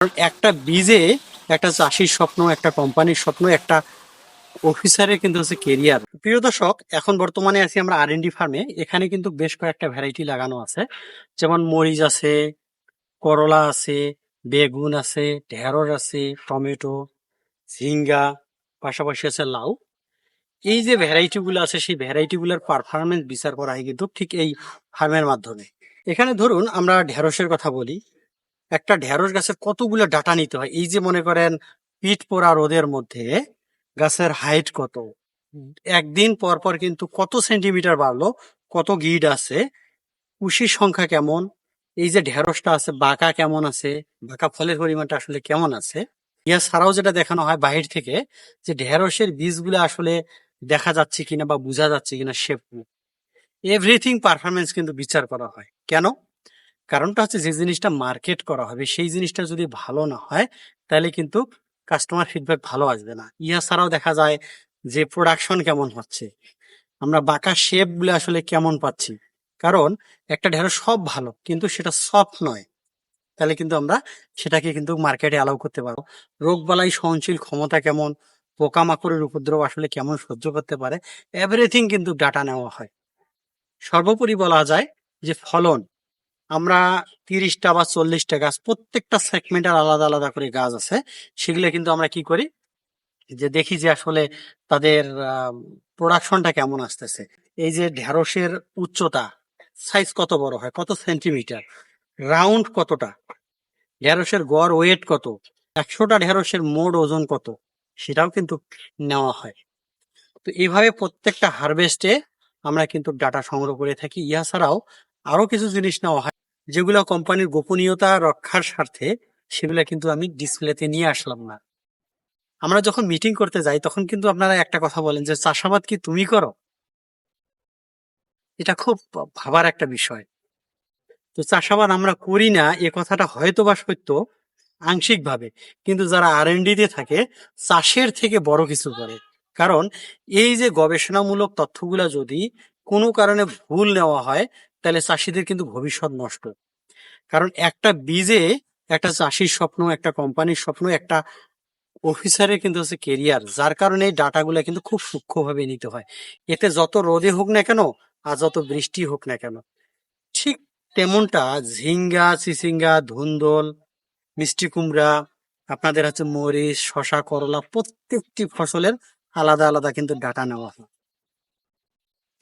একটা বীজে একটা চাষির স্বপ্ন, একটা কোম্পানির স্বপ্ন, একটা অফিসারের কিন্তু হচ্ছে কেরিয়ার প্রিয় দর্শক, এখন বর্তমানে আছি আমরা আর এন ডি ফার্মে এখানে কিন্তু বেশ কয়েকটা ভ্যারাইটি লাগানো আছে। যেমন মরিচ আছে, করলা আছে, বেগুন আছে, ঢেঁড়স আছে, টমেটো, ঝিঙ্গা, পাশাপাশি আছে লাউ। এই যে ভ্যারাইটি গুলো আছে, সেই ভ্যারাইটি গুলোর পারফরমেন্স বিচার করা হয় কিন্তু ঠিক এই ফার্মের মাধ্যমে। এখানে ধরুন আমরা ঢেঁড়সের কথা বলি। একটা ঢেঁড়স গাছের কতগুলো ডাটা নিতে হয়? এই যে মনে করেন পিঠ পোড়া রোদের মধ্যে গাছের হাইট কত? একদিন পর পর কিন্তু কত সেন্টিমিটার বাড়লো? কত গিড আছে? কুশির সংখ্যা কেমন? এই যে ঢেঁড়সটা আছে বাঁকা কেমন আছে? বাঁকা ফলের পরিমাণটা আসলে কেমন আছে? ইয়া ছাড়াও যেটা দেখানো হয় বাহির থেকে যে ঢেঁড়সের বীজগুলো আসলে দেখা যাচ্ছে কিনা বা বোঝা যাচ্ছে কিনা শেপ এভরিথিং পারফরমেন্স কিন্তু বিচার করা হয়। কেন? কারণটা হচ্ছে যে জিনিসটা মার্কেট করা হবে, সেই জিনিসটা যদি ভালো না হয়, তাহলে কিন্তু কাস্টমার ফিডব্যাক ভালো আসবে না। ইয়া ছাড়াও দেখা যায় যে প্রোডাকশন কেমন হচ্ছে। আমরা বাঁকা শেপগুলো আসলে কেমন পাচ্ছি? কারণ একটা ঢেঁড়স সব ভালো, কিন্তু সেটা সফট নয়। তাহলে কিন্তু আমরা সেটাকে কিন্তু মার্কেটে অ্যালাউ করতে পারব। রোগ বালাই সহনশীল ক্ষমতা কেমন? পোকামাকড়ের উপদ্রব আসলে কেমন সহ্য করতে পারে? এভরিথিং কিন্তু ডাটা নেওয়া হয়। সর্বোপরি বলা যায় যে ফলন। আমরা তিরিশটা বা চল্লিশটা গাছ, প্রত্যেকটা সেগমেন্টের আলাদা আলাদা করে গাছ আছে। সেগুলো কিন্তু আমরা কি করি? যে দেখি যে আসলে তাদের প্রোডাকশনটা কেমন আসতেছে। এই যে ঢেঁড়সের উচ্চতা সাইজ কত বড় হয়? কত সেন্টিমিটার রাউন্ড কতটা? ঢেঁড়সের গড় ওয়েট কত? একশোটা ঢেঁড়সের মোট ওজন কত? সেটাও কিন্তু নেওয়া হয়। তো এইভাবে প্রত্যেকটা হারভেস্টে আমরা কিন্তু ডাটা সংগ্রহ করে থাকি। ইহা ছাড়াও আরও কিছু জিনিস নেওয়া হয়। যেগুলো কোম্পানির গোপনীয়তা রক্ষার স্বার্থে, সেগুলো কিন্তু আমি ডিসপ্লেতে নিয়ে আসলাম না। আমরা যখন মিটিং করতে যাই, তখন কিন্তু আপনারা একটা কথা বলেন যে, চাষাবাদ কি তুমি করো? এটা খুব ভাবার একটা বিষয়। তো চাষাবাদ আমরা করি না, এ কথাটা হয়তো বা সত্য, আংশিকভাবে। কিন্তু যারা আর তে থাকে, চাষের থেকে বড় কিছু করে। কারণ এই যে গবেষণামূলক তথ্যগুলা যদি কোনো কারণে ভুল নেওয়া হয় তাহলে চাষিদের কিন্তু ভবিষ্যৎ নষ্ট। কারণ একটা বীজে একটা চাষির স্বপ্ন, একটা কোম্পানির স্বপ্ন, একটা অফিসারের কিন্তু হচ্ছে কেরিয়ার যার কারণে এই ডাটাগুলো কিন্তু খুব সূক্ষ্মভাবে নিতে হয়। এতে যত রোদে হোক না কেন আর যত বৃষ্টি হোক না কেন, ঠিক তেমনটা ঝিঙ্গা, চিচিঙ্গা, ধুন্দল, মিষ্টি কুমড়া, আপনাদের হচ্ছে মরিচ শশা করলা প্রত্যেকটি ফসলের আলাদা আলাদা কিন্তু ডাটা নেওয়া হয়।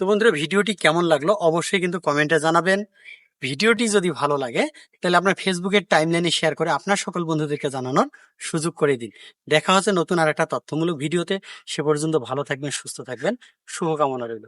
তো বন্ধুরা, ভিডিওটি কেমন লাগল অবশ্যই কিন্তু কমেন্টে জানাবেন। ভিডিওটি যদি ভালো লাগে, তাহলে আপনার ফেসবুকের টাইমলাইনে শেয়ার করে আপনার সকল বন্ধুদেরকে জানানোর সুযোগ করে দিন। দেখা হচ্ছে নতুন আর একটা তথ্যমূলক ভিডিওতে। সে পর্যন্ত ভালো থাকবেন, সুস্থ থাকবেন। শুভকামনা রইল।